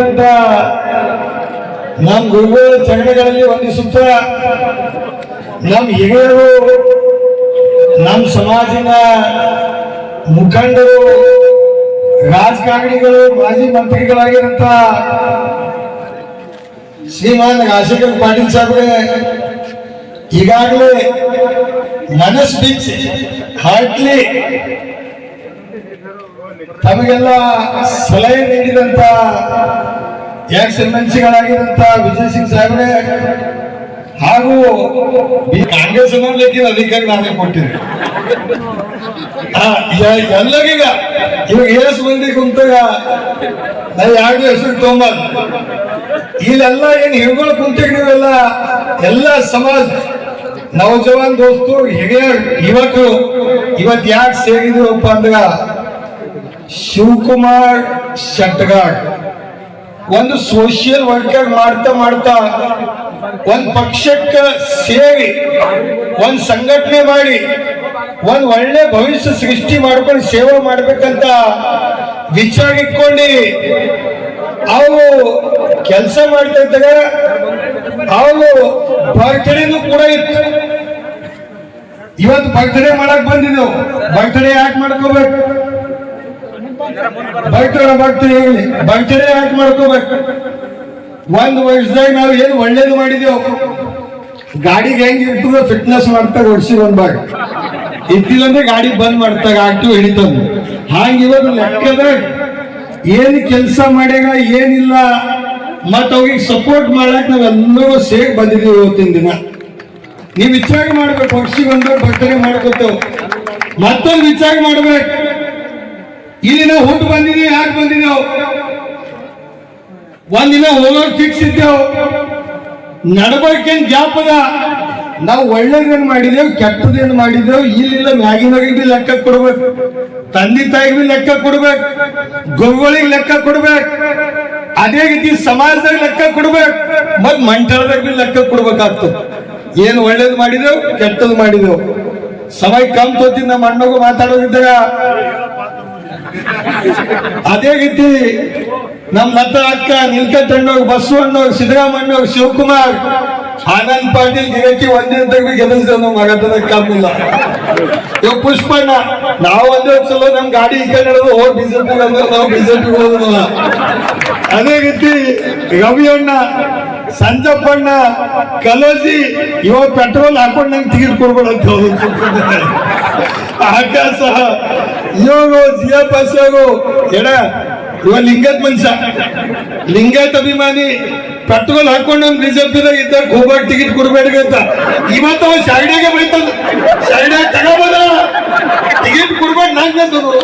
ಹುಟ್ಟಿದಂತ ನಮ್ಮ ಗುರುಗಳ ಚರಣಗಳಲ್ಲಿ ವಂದಿಸುತ್ತ ನಮ್ಮ ಹಿರಿಯರು ನಮ್ಮ ಸಮಾಜದ ಮುಖಂಡರು, ರಾಜಕಾರಣಿಗಳು, ಮಾಜಿ ಮಂತ್ರಿಗಳಾಗಿರಂತ ಶ್ರೀಮಾನ್ ರಾಜಶೇಖರ್ ಪಾಟೀಲ್ ಸಾಹೇಬ್ರೆ, ಈಗಾಗಲೇ ಮನಸ್ಸು ಬಿಚ್ಚಿ ಹಾರ್ಟ್ಲಿ ತಮಗೆಲ್ಲ ಸಲಹೆ ನೀಡಿದಂತ ಎಕ್ಸೆಲ್ಮೆನ್ಸಿಗಳಾಗಿರಂತ ವಿಜಯ್ ಸಿಂಗ್ ಸಾಹೇಬ್ರೆ ಹಾಗೂ ಕಾಂಗ್ರೆಸ್ ಅನ್ನೋದಕ್ಕೆ ಅಧಿಕಾರಿ ನಾನೇ ಕೊಟ್ಟಿದ್ದೆ. ಎಲ್ಲರಿಗ ಇವಾಗ ಏಸ್ ಮಂದಿ ಕುಂತಾಗ ನಾ ಯಾರು ಹೆಸರು ತೊಗೊಂಬಾರ್ದು. ಇಲ್ಲೆಲ್ಲ ಏನು ಹಿಡ್ಕೊಂಡು ಕುಂತಾಗ ನೀವೆಲ್ಲ ಎಲ್ಲ ಸಮಾಜ ನವಜವಾನ್ ದೋಸ್ತು ಹಿರಿಯ ಇವತ್ತು ಇವತ್ತು ಯಾಕೆ ಸೇರಿದ್ರು ಅಂದ್ರ ಶಿವಕುಮಾರ್ ಶೆಟ್ಟಗಾಡ್. ಒಂದು ಸೋಷಿಯಲ್ ವರ್ಕರ್ ಮಾಡ್ತಾ ಮಾಡ್ತಾ ಒಂದ್ ಪಕ್ಷಕ್ಕೆ ಸೇರಿ, ಒಂದ್ ಸಂಘಟನೆ ಮಾಡಿ, ಒಂದ್ ಒಳ್ಳೆ ಭವಿಷ್ಯ ಸೃಷ್ಟಿ ಮಾಡ್ಕೊಂಡು ಸೇವೆ ಮಾಡ್ಬೇಕಂತ ವಿಚಾರ ಇಟ್ಕೊಂಡು ಅವರು ಕೆಲಸ ಮಾಡ್ತಾ ಇದ್ದಾಗ ಅವರು ಬರ್ತ್ಡೇನು ಕೂಡ ಇತ್ತು. ಇವತ್ತು ಬರ್ತ್ಡೇ ಮಾಡಕ್ ಬಂದಿದ್ದೆವು. ಬರ್ತ್ಡೇ ಯಾಕೆ ಮಾಡ್ಕೋಬೇಕು? ಬರ್ತ್ಡೇ ಬರ್ತ್ಡೇ ಹೇಳಿ ಬರ್ತ್ಡೇ ಯಾಕೆ ಮಾಡ್ಕೋಬೇಕು. ಒಂದ್ ವರ್ಷದಾಗ ನಾವು ಏನು ಒಳ್ಳೇದು ಮಾಡಿದೆವು? ಗಾಡಿಗೆ ಹೆಂಗ್ ಇರ್ತದ ಫಿಟ್ನೆಸ್ ಮಾಡ್ತಾ ಓಡಿಸಿ ಒಂದ್ ಬಾಗ ಇದ್ದಿಲ್ಲಂದ್ರೆ ಗಾಡಿ ಬಂದ್ ಮಾಡ್ತಾಗ ಆಕ್ಟಿವ್ ಹಿಡಿತದ ಹಾಂಗ ಇವಾಗ ಲೆಕ್ಕದಾಗ ಏನ್ ಕೆಲಸ ಮಾಡ್ಯಾಗ ಏನಿಲ್ಲ, ಮತ್ತ ಅವ್ರಿಗೆ ಸಪೋರ್ಟ್ ಮಾಡಕ್ ನಾವೆಲ್ಲರೂ ಸೇರಿ ಬಂದಿದ್ದೀವಿ ಇವತ್ತಿನ ದಿನ. ನೀವ್ ವಿಚಾರ ಮಾಡ್ಬೇಕು ಒಂದ್ ಬರ್ತಡೇ ಮಾಡ್ಕೊತೇವೆ. ಮತ್ತೊಂದು ವಿಚಾರ ಮಾಡ್ಬೇಕು. ಇಲ್ಲಿ ನಾವು ಹುಟ್ಟು ಬಂದಿದ್ದೀವಿ ಯಾಕೆ ಬಂದಿದ್ದೇವು. ಒಂದಿನ ಹೋಗೋಕ್ ಫಿಕ್ಸ್ ಇದ್ದೇವು. ನಡ್ಬೇಕೇನ್ ಜಾಪದ ನಾವು ಒಳ್ಳೇದೇನು ಮಾಡಿದೆವು, ಕೆಟ್ಟದೇನು ಮಾಡಿದೆವು, ಇಲ್ಲಿಲ್ಲ ಮ್ಯಾಗಿನವ್ರಿಗೆ ಬಿ ಲೆಕ್ಕ ಕೊಡ್ಬೇಕು. ತಂದೆ ತಾಯಿಗೆ ಬಿ ಲೆಕ್ಕ ಕೊಡ್ಬೇಕು. ಗುರುಗಳಿಗೆ ಲೆಕ್ಕ ಕೊಡ್ಬೇಕು. ಅದೇ ರೀತಿ ಸಮಾಜದಾಗ ಲೆಕ್ಕ ಕೊಡ್ಬೇಕು. ಮತ್ ಮಂಟಳದಾಗ ಬಿ ಲೆಕ್ಕ ಕೊಡ್ಬೇಕಾಗ್ತದೆ ಏನು ಒಳ್ಳೇದು ಮಾಡಿದೆವು ಕೆಟ್ಟದ್ದು ಮಾಡಿದೆವು. ಸಮಯ ಕಮ್ ನಮ್ಮ ಅಣ್ಣಗೂ ಮಾತಾಡೋದಿದ್ದಾಗ ಅದೇ ರೀತಿ ನಮ್ಮ ಲತಾ ಅಕ್ಕ ನೀಲ್ಕಂಠಣ್ಣವ್ರು ಬಸವಣ್ಣವ್ರು ಸಿದ್ದರಾಮಣ್ಣವ್ರು ಶಿವಕುಮಾರ್, ಆನಂದ್ ಪಾಟೀಲ್, ಗಿರಕಿ ಒಂದಿನ ಗೆಲ್ಲಿಸಿದ ನಮ್ಮ ಮಗತನ ಕಮ್ಮಿಲ್ಲ ಇವ್ ಪುಷ್ಪಣ್ಣ, ನಾವು ಒಂದೇ ಸಲ ನಮ್ ಗಾಡಿ ಈ ಕಡೆ ನಡೆದು ಹೋಗಿ ಬಿಜೆಪಿ ಅಂದ್ರೆ ನಾವು ಬಿಜೆಪಿ ಹೋದಲ್ಲ ಅದೇ ರೀತಿ ರವಿ ಅಣ್ಣ ಸಂಜಪ್ಪಣ್ಣ ಕಲೋಜಿ ಇವಾಗ ಪೆಟ್ರೋಲ್ ಹಾಕೊಂಡು ನಂಗೆ ಟಿಕೆಟ್ ಕೊಡ್ಬೇಡ ಅಂತ ಹೋಗೋದು ಆಕಾಶ ಯೋಗೋ ಜಿಯಪಸ್ ಯೋಗೋ ಎಡ, ಇವ ಲಿಂಗತ್ ಮನುಷ್ಯ ಲಿಂಗಾಯತ್ ಅಭಿಮಾನಿ ಪೆಟ್ರೋಲ್ ಹಾಕೊಂಡು ನಮ್ ಬಿಜೆಪಿದಾಗ ಇದ್ದಾಗ ಹೋಗ್ಬೇಕು ಟಿಕೆಟ್ ಕೊಡ್ಬೇಡ್ರಿ ಅಂತ. ಇವತ್ತು ಅವ ಸೈಡ್ಯಾಗೆ ಬೈತದ ಸೈಡ್ಯಾಗ ತಗೋಬೋದ? ಟಿಕೆಟ್ ಕೊಡ್ಬೇಡ ನಂಗಂತನು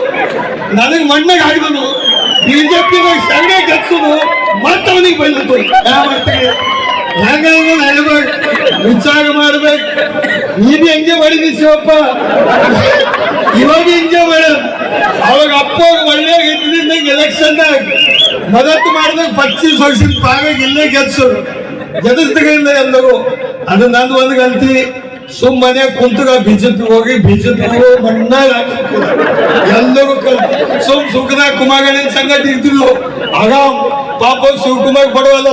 ನನಗ್ ಮಣ್ಣಾಗ ಹಾಕಿದನು ಬಿಜೆಪಿದಾಗ ಸೈಡಾಗ ಗೆಲ್ಸೋದು ಮತ್ತೆ ಅವನಿಗೆ ಬೈಲತ್ತು ಹೆಂಗ ಹೇಳ್ಬೇಕು, ಉತ್ಸಾಹ ಮಾಡ್ಬೇಕು. ನೀನು ಹೆಂಗೆ ಮಾಡಿದಿ ಶಿವಪ್ಪ. ಇವಾಗ ಹಿಂಗೆ ಮೇಡಮ್ ಅವಾಗ ಅಪ್ಪ ಒಳ್ಳೆ ಗೆದ್ದಿದ್ದಂಗೆ ಎಲೆಕ್ಷನ್ ಮದತ್ತು ಮಾಡಿದಾಗ ಪಚ್ಚೀಸ್ ವರ್ಷದ ಪಾವಾಗ ಇಲ್ಲೇ ಗೆಲ್ಸು ಗೆದಿಸ್ದಾಗ ಎಲ್ಲರೂ. ಅದು ನಂದು ಒಂದು ಗಲ್ತಿ ಸುಮ್ಮನೆ ಕುಂತಗ ಬಿಜೆಪಿ ಹೋಗಿ, ಬಿಜೆಪಿ ಮಣ್ಣಾಗ ಎಲ್ಲರೂ ಸುಮ್ ಸುಖದಾಗ ಕುಮಾರ್ ಸಂಗತಿ ಇರ್ತಿದ್ವು ಆಗ ಪಾಪ ಶಿವಕುಮಾರ್ ಬಡವಲ್ಲ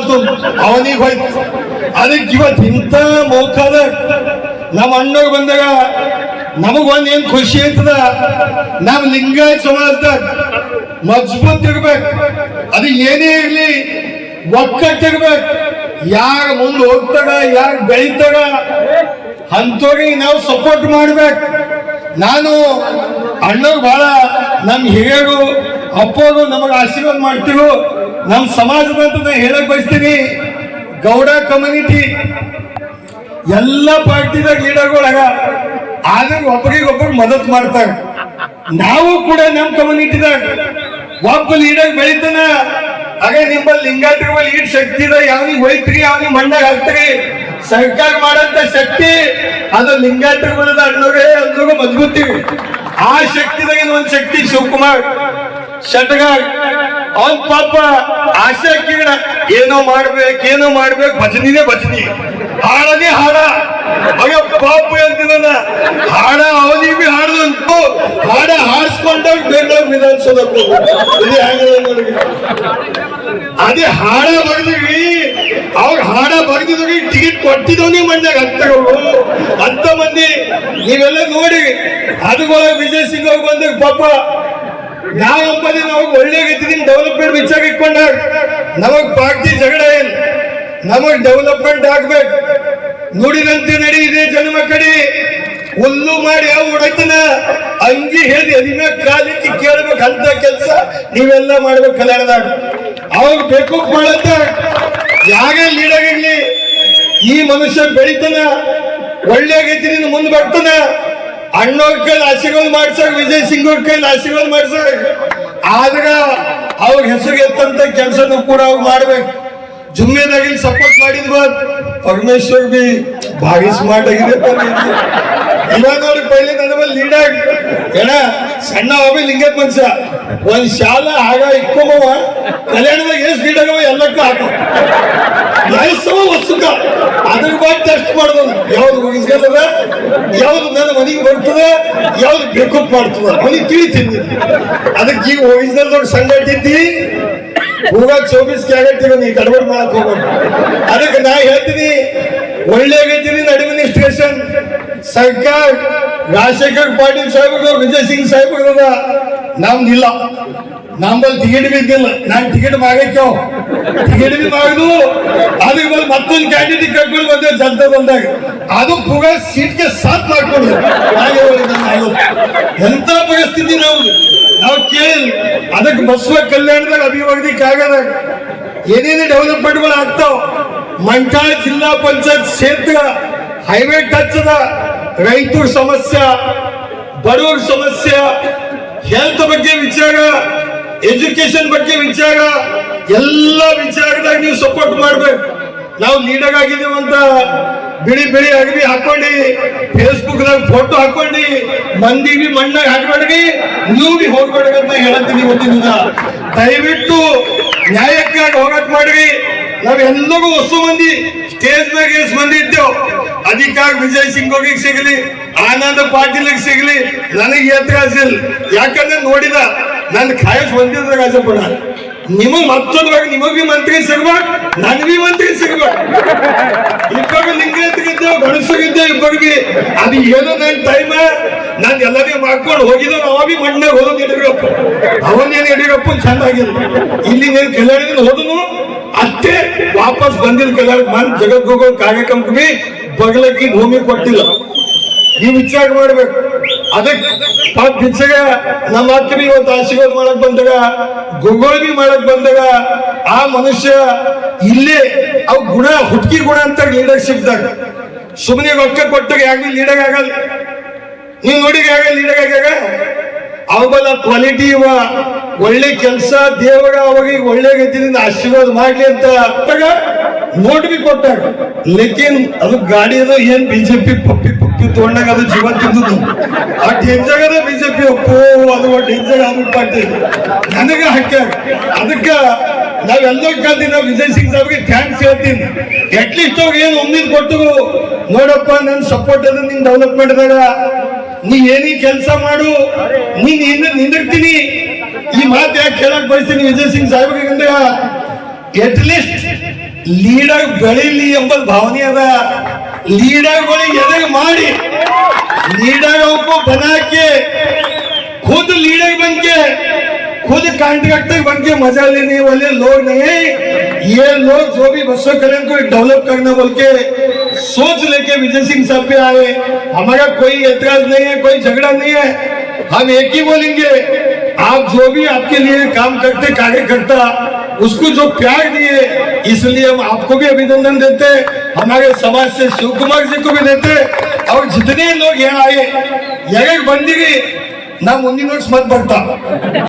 ಅವನಿಗೆ ಹೋಯ್ತು. ಅದಕ್ಕೆ ಇವತ್ತು ಇಂಥ ಮೌಖಾದ ನಮ್ಮ ಅಣ್ಣವ್ರು ಬಂದಾಗ ನಮಗ್ ಒಂದ್ ಏನ್ ಖುಷಿ ಆಯ್ತದ ನಮ್ ಲಿಂಗಾಯತ್ ಸಮಾಜದಾಗ ಮಜಬೂತ್ ಇರ್ಬೇಕು ಅದು ಏನೇ ಇರ್ಲಿ, ಒಕ್ಕಟ್ಟಿರ್ಬೇಕು. ಯಾರ ಮುಂದೆ ಹೋಗ್ತಾರ ಯಾರು ಬೆಳಿತಾರ ಅಂಥವ್ರಿಗೆ ನಾವು ಸಪೋರ್ಟ್ ಮಾಡ್ಬೇಕು. ನಾನು ಅಣ್ಣವ್ರು ಬಹಳ ನಮ್ ಹಿರಿಯರು, ಅಪ್ಪೋರು ನಮಗೆ ಆಶೀರ್ವಾದ ಮಾಡ್ತೀವಿ ನಮ್ಮ ಸಮಾಜದಂತ ನಾನು ಹೇಳಕ್ ಬಯಸ್ತೀನಿ. ಗೌಡ ಕಮ್ಯುನಿಟಿ ಎಲ್ಲ ಪಾರ್ಟಿದಾಗ ಲೀಡರ್ಗಳಾಗ ಆದ್ರೆ ಒಬ್ಬರಿಗೊಬ್ಬರು ಮದತ್ ಮಾಡ್ತಾರೆ. ನಾವು ಕೂಡ ನಮ್ಮ ಕಮ್ಯುನಿಟಿದಾಗ ಒಬ್ಬ ಲೀಡರ್ ಬೆಳಿತಾನ. ಹಾಗೆ ನಿಮ್ಮಲ್ಲಿ ಲಿಂಗಾಯತರ ಮೇಲೆ ಈಡ್ ಶಕ್ತಿ ಇದೆ? ಯಾವನಿಗೆ ಹೋಯ್ತ್ರಿ? ಯಾವನಿಗೆ ಮಣ್ಣಾಗ ಹಾಕ್ತೀರಿ? ಸರ್ಕಾರ ಮಾಡಂತ ಶಕ್ತಿ ಅದು ಲಿಂಗಾಯತರ ಮೇಲೆ ಅಣ್ಣವ್ರೆ ಅಂದ್ರೂ ಮಜಬೂತಿ. ಆ ಶಕ್ತಿದಾಗ ಒಂದ್ ಶಕ್ತಿ ಶಿವಕುಮಾರ್. ಶಟಗಾರ್. ಅವನ್ ಪಾಪ ಆಸೆ ಕಿರಣ. ಏನೋ ಮಾಡ್ಬೇಕು ಏನೋ ಮಾಡ್ಬೇಕು, ಭಜನಿನೇ ಭಜನಿ. ಹಾಡನೇ ಹಾಡ. ಮಗ ಪಾಪ ಹೇಳ್ತಿದ್ದಾನ ಹಾಡ ಅವನಿಗೆ ಬಿ ಹಾಡದಂತು ಹಾಡ ಹಾಡಿಸ್ಕೊಂಡಾಗ ಬೆಂಗಳೂರು ವಿಧಾನಸೌಧಕ್ಕೆ ಅದೇ ಹಾಡ ಬರ್ದಿವಿ ಅವ್ರ ಹಾಡ ಬರ್ದಿದ್ರಿ ಟಿಕೆಟ್ ಕೊಟ್ಟಿದ್ದವನೇ ಮಂಡ್ಯಾಗ ಹತ್ತಗಳು ಅಂತ ಮಂದಿ. ನೀವೆಲ್ಲ ನೋಡಿ. ಅದಕ್ಕೊಳಗೆ ವಿಜಯ್ ಸಿಂಗ್ ಅವ್ರು ಬಂದಾಗ ಪಾಪ ನಾವು ಅಂಬದಿ ಒಳ್ಳೆ ಇದ್ದಿದ್ದೀನಿ ಡೆವಲಪ್ಮೆಂಟ್ ವಿಚಾರ ಇಟ್ಕೊಂಡಾಗ ನಮಗ್ ಪಾರ್ಟಿ ಜಗಳ ಏನ್? ನಮಗ್ ಡೆವಲಪ್ಮೆಂಟ್ ಆಗ್ಬೇಕು. ನುಡಿದಂತೆ ನಡಿ ಇದೆ ಜನ್ಮ ಕಡೆ. ಹುಲ್ಲು ಮಾಡಿ ಯಾವ ಉಡತನ ಅಂಗಿ ಹೇಳಿ ಅದಿನ ಕಾಲಿಕ್ಕೆ ಕೇಳಬೇಕು ಅಂತ ಕೆಲಸ ನೀವೆಲ್ಲ ಮಾಡ್ಬೇಕು ಕಲ್ಯಾಣದಾಗ ಅವ್ರು ಬೇಕು ಮಾಡತ್ತ ಯಾಗ ಲೀಡಾಗಿರ್ಲಿ ಈ ಮನುಷ್ಯ ಬೆಳಿತನ, ಒಳ್ಳೆ ಗತಿಯಿಂದ ಮುಂದೆ ಬರ್ತಾನ. ಅಣ್ಣವ್ರ ಕೈಲಿ ಆಶೀರ್ವಾದ ಮಾಡ್ಸಕ್, ವಿಜಯ್ ಸಿಂಗ್ ಅವ್ರ ಕೈಲಿ ಆಶೀರ್ವಾದ ಮಾಡ್ಸಕ್. ಆದ್ರ ಅವ್ರ ಹೆಸರು ಎತ್ತಂತ ಕೆಲಸನೂ ಕೂಡ ಅವ್ರು ಮಾಡ್ಬೇಕು. ಜುಮ್ಮೆದಾಗಿ ಸಪೋರ್ಟ್ ಮಾಡಿದ್ ಬಾದ್ ಪರಮೇಶ್ವರ್ ಬಿ ಭಾರಿ ಸ್ಮಾರ್ಟ್ ಆಗಿದೆ ಇವಾಗ ಪೈಲೆ ನನ್ನ ಮೇಲೆ ಲೀಡ್ ಏನ? ಸಣ್ಣ ಹೋಗಿ ಲಿಂಗ ಮನುಷ್ಯ ಒಂದ್ ಶಾಲ ಆಗ ಇಕ್ಕೊಂಬವ, ಕಲ್ಯಾಣದಾಗ ಎಷ್ಟು ಲೀಡ್ ಆಗವ ಎಲ್ಲಕ್ಕೂ ಹಾಕೋ. ವಯಸ್ಸವ ವಸ್ತುಕ ಅದ್ರ ಬಗ್ಗೆ ಟೆಸ್ಟ್ ಮಾಡ್ಬೋದು. ಯಾವ್ದು ಹೋಗಿಸ್ಕೊಳ್ಳದ ಯಾವ್ದು ನನ್ನ ಮನೆಗೆ ಬರ್ತದ? ಯಾವ್ದು ಬೆಕ್ಕು ಮಾಡ್ತದ? ಮನೆಗೆ ತಿಳಿತೀನಿ. ಅದಕ್ಕೆ ಈಗ ಹೋಗಿಸ್ದಲ್ ದೊಡ್ಡ ಸಂಘಟಿದ್ದಿ ಹೋಗಾಗ ಚೌಬೀಸ್ ಕ್ಯಾರೆಟ್ ನೀ ಗಡಬಡ್ ಮಾಡಕ್ ಹೋಗ ಅದಕ್ಕೆ ನಾ ಹೇಳ್ತೀನಿ, ಒಳ್ಳೆ ಗತಿನಿ ಅಡ್ಮಿನಿಸ್ಟ್ರೇಷನ್ ಸರ್ಕಾರ, ರಾಜಶೇಖರ್ ಪಾಟೀಲ್ ಸಾಹೇಬ್ರು ವಿಜಯ್ ಸಿಂಗ್ ಸಾಹೇಬ್ರದ ನಮ್ದಿಲ್ಲ. ನಮ್ಮಲ್ಲಿ ಟಿಕೆಟ್ ಬಿದ್ದಿಲ್ಲ. ನಾನು ಟಿಕೆಟ್ ಮಾಗೈಕೋ ಟಿಕೆಟ್ ಬಿ ಮಾಗದು ಅದಕ್ಕೆ ಬಂದು ಮತ್ತೊಂದು ಕ್ಯಾಂಡಿಡೇಟ್ ಕಟ್ಕೊಂಡು ಬಂದೆ ಜನತ ಬಂದಾಗ. ಅದು ಪುಗ ಸೀಟ್ಗೆ ಸಾಥ್ ಮಾಡ್ಕೊಂಡು. ಎಂತ ಪರಿಸ್ಥಿತಿ ನಾವು? ನಾವು ಕೇಳಿ ಅದಕ್ಕೆ ಬಸವ ಕಲ್ಯಾಣದಾಗ ಅಭಿವೃದ್ಧಿ ಕಾಗದಾಗ ಏನೇನು ಡೆವಲಪ್ಮೆಂಟ್ಗಳು ಆಗ್ತಾವ? ಮಂಟಾಳ ಜಿಲ್ಲಾ ಪಂಚಾಯತ್ ಕ್ಷೇತ್ರ ಹೈವೇ ಟಚ್ ಅದ. ರೈತರ ಸಮಸ್ಯೆ, ಬಡವರ ಸಮಸ್ಯೆ ಹೆಲ್ತ್ ಬಗ್ಗೆ ವಿಚಾರ. ಎಜುಕೇಶನ್ ಬಗ್ಗೆ ವಿಚಾರ, ಎಲ್ಲ ವಿಚಾರದಾಗ ನೀವು ಸಪೋರ್ಟ್ ಮಾಡ್ಬೇಕು. ನಾವು ಲೀಡರ್ ಅಂತ ಬಿಳಿ ಬಿಳಿ ಅಗದಿ ಹಾಕೊಂಡು ಫೇಸ್ಬುಕ್ ದಾಗ ಫೋಟೋ ಹಾಕೊಂಡು ಮಂದಿಗೆ ಮಣ್ಣಾಗ ಹಾಕ್ಬೇಡ್ರಿ ನೀವು ಬಿ ಹೋಗ್ಬೇಡ್ರಿ ಅಂತ ಗೊತ್ತಿನಿಂದ ದಯವಿಟ್ಟು ನ್ಯಾಯಕ್ಕಾಗಿ ಹೋರಾಟ ಮಾಡ್ರಿ. ನಾವೆಲ್ಲರೂ ಹೊಸ ಮಂದಿ ಸ್ಟೇಜ್ ಮ್ಯಾಗ ಎಷ್ಟು ಮಂದಿ ಇದ್ದೇವ್. ವಿಜಯ್ ಸಿಂಗ್ ಹೋಗಿಗ್ ಸಿಗಲಿ, ಆನಂದ ಪಾಟೀಲ್ ಸಿಗಲಿ, ನನಗೆ ಎತ್ತಿಲ್ ಯಾಕಂದ್ರೆ ನೋಡಿದ ನನ್ನ ಕಾಯಕ್ ಬಂದಿದ್ದಾಗ ರಾಜಪುರ ನಿಮಗ್ ಮತ್ತೊಂದ್ರಾಗ ನಿಮಗ್ ಮಂತ್ರಿ ಸಿಗ್ಬೇಕು, ನನ್ ಬಿ ಮಂತ್ರಿ ಸಿಗ್ಬೇಕು. ಇಬ್ಬರು ಲಿಂಗಾಯತರಿದ್ದೇವೆ ಇಬ್ಬರು ಬಿ ಅದು ಏನೋ ನನ್ನ ಟೈಮ್ ನಾನು ಎಲ್ಲರಿಗೂ ಮಾಡ್ಕೊಂಡು ಹೋಗಿದ್ದು ಅವ ಬಿ ಮಣ್ಣಾಗ ಹೋದ್ ಯಡಿಯೂರಪ್ಪ. ಅವನೇನು ಯಡಿಯೂರಪ್ಪ ಆಗಿಲ್ಲ ಇಲ್ಲಿ ನೀನು ಕಲ್ಯಾಣದಿಂದ ಹೋದನು ಅಷ್ಟೇ ವಾಪಸ್ ಬಂದಿಲ್ಲ ಕಲ್ಯಾಣ ಬಂದ್ ಜಗತ್ ಹೋಗೋ ಕಾರ್ಯಕ್ರಮಕ್ಕೆ ಬಗಲಕ್ಕೆ ಭೂಮಿ ಕೊಟ್ಟಿಲ್ಲ. ಈ ವಿಚಾರ ಮಾಡ್ಬೇಕು. ಅದಕ್ಕೆ ಪಾಪ ಬಿಚ್ಚಗ ನಮ್ಮ ಅಕ್ಕ ಇವತ್ತು ಆಶೀರ್ವಾದ ಮಾಡಕ್ ಬಂದಾಗ ಗುರುಗಳು ಬಿ ಮಾಡಕ್ ಬಂದಾಗ ಆ ಮನುಷ್ಯ ಇಲ್ಲೇ ಅವ್ ಗುಣ, ಹುಟ್ಕಿ ಗುಣ ಅಂತ ಲೀಡರ್ಶಿಪ್ ದಾಗ. ಸುಮ್ಮನೆ ರೊಕ್ಕ ಕೊಟ್ಟಾಗ ಯಾಕೆ ಲೀಡರ್ ಆಗಲ್ಲ. ನೀವು ನೋಡಿ ಆಗ ಲೀಡರ್ ಆಗ್ಯಾಗ? ಅವಲ್ಲ ಕ್ವಾಲಿಟಿ ಇವ. ಒಳ್ಳೆ ಕೆಲಸ, ದೇವರ ಅವಾಗ ಒಳ್ಳೆ ಗತಿಯಿಂದ ಆಶೀರ್ವಾದ ಮಾಡ್ಲಿ ಅಂತ ಅತ್ತಗ ನೋಟ್ ಬಿ ಕೊಟ್ಟಾಗ. ಲೇಕಿನ್ ಅದು ಗಾಡಿ ಅದು ಏನ್ ಬಿಜೆಪಿ ಪಪ್ಪಿ ತಗೊಂಡಾಗ ಅದು ಜೀವ ತಿಂದದ್ದು. ಆ ಡೇಂಜಾಗದ ಬಿಜೆಪಿ ಅಪ್ಪೋ ಅದು ಡೇಂಜರ್ ಆಗ್ಬಿಟ್ಟು ನನಗ ಅದಕ್ಕೆ ನಾವು ಎಲ್ಲ ನಾವು ವಿಜಯ್ ಸಿಂಗ್ ಸಾಬ್ಗೆ ಥ್ಯಾಂಕ್ಸ್ ಹೇಳ್ತೀನಿ. ಅಟ್ಲೀಸ್ಟ್ ಅವ್ರಿಗೆ ಏನು ಒಂದಿನ ಕೊಟ್ಟು, ನೋಡಪ್ಪ ನನ್ನ ಸಪೋರ್ಟ್ ಅದ ನಿನ್ ಡೆವಲಪ್ಮೆಂಟ್ದಾಗ ನೀ ಏನೇ ಕೆಲಸ ಮಾಡು, ನೀನು ಇನ್ನ ನಿಂದಿರ್ತೀನಿ. ಈ ಮಾತು ಯಾಕೆ ಕೇಳಕ್ ಬಯಸ್ತೀನಿ ವಿಜಯ್ ಸಿಂಗ್ ಸಾಹೇಬ್ಗೆ ಅಂದ್ರೆ ಅಟ್ಲೀಸ್ಟ್ ಲೀಡಾಗಿ ಬೆಳೀಲಿ ಎಂಬ ಭಾವನೆ ಅದ. ಲೀಡರ್ಗಳು ಎದಾಗ ಮಾಡಿ ಲೀಡರ್ ಒಬ್ಬ ಬನಾಕೆ खुद लीडर बन के खुद कॉन्ट्रैक्टर बन के मजा लेने वाले लोग नहीं ये लोग जो भी बसों कल्याण को डेवलप करना बोल के सोच लेके विजय सिंह साहब पे आए हमारा कोई एतराज नहीं है कोई झगड़ा नहीं है हम एक ही बोलेंगे आप जो भी आपके लिए काम करते कार्यकर्ता उसको जो प्यार दिए इसलिए हम आपको भी अभिनंदन देते हमारे समाज से शिव कुमार जी को भी देते और जितने लोग यहाँ आए यह बंदी गई ना मुन्नी नोट्स मत बढ़ता